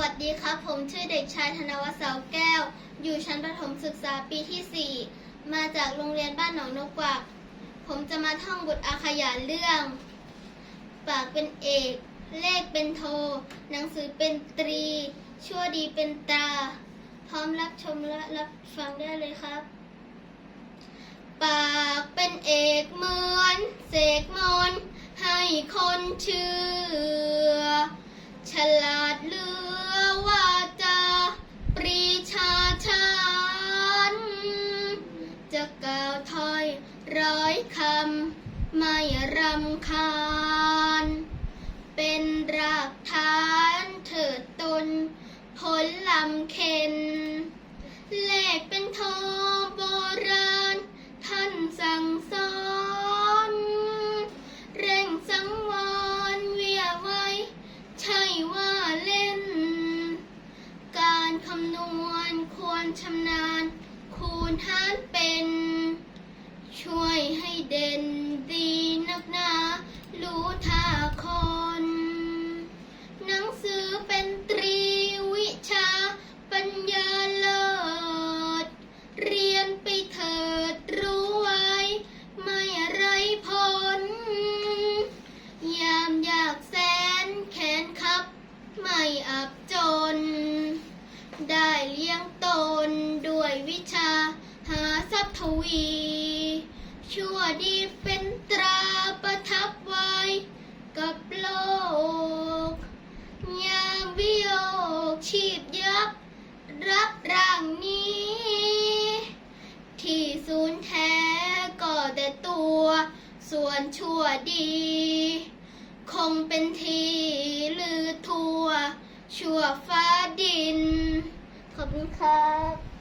วัสดีครับ ผมชื่อเด็กชายธนวัฒน์เสาแก้ว อยู่ชั้นประถมศึกษาปีที่ 4 มาจากโรงเรียนบ้านหนองนกกวัก ผมจะมาท่องบทอาขยานเรื่อง ปากเป็นเอก เลขเป็นโท หนังสือเป็นตรี ชั่วดีเป็นตา พร้อมรับชมและรับฟังได้เลยครับ ปากเป็นเอกเหมือนเสกมนให้คนเชื่อ ถ้อยร้อยคำ ไม่รำคาญ เป็นรากฐานเถิดตนผลลำเค็นเลขเป็นโทโบราณ ท่านสั่งสอนเร่งสังวรเวียไว้ ใช่ว่าเล่น การคำนวณควรชำนาญ อับจน ได้เลี้ยงตนด้วยวิชาหาทรัพย์ทวี ชั่วดีเป็นตราประทับไว้กับโลก ยามวิโยคชีพยับ รับร่างนี้ ที่ศูนย์แท้ก็แต่ตัว ส่วนชั่วดี คงเป็นทีลือทั่ว ชั่วฟ้าดิน ขอบคุณครับ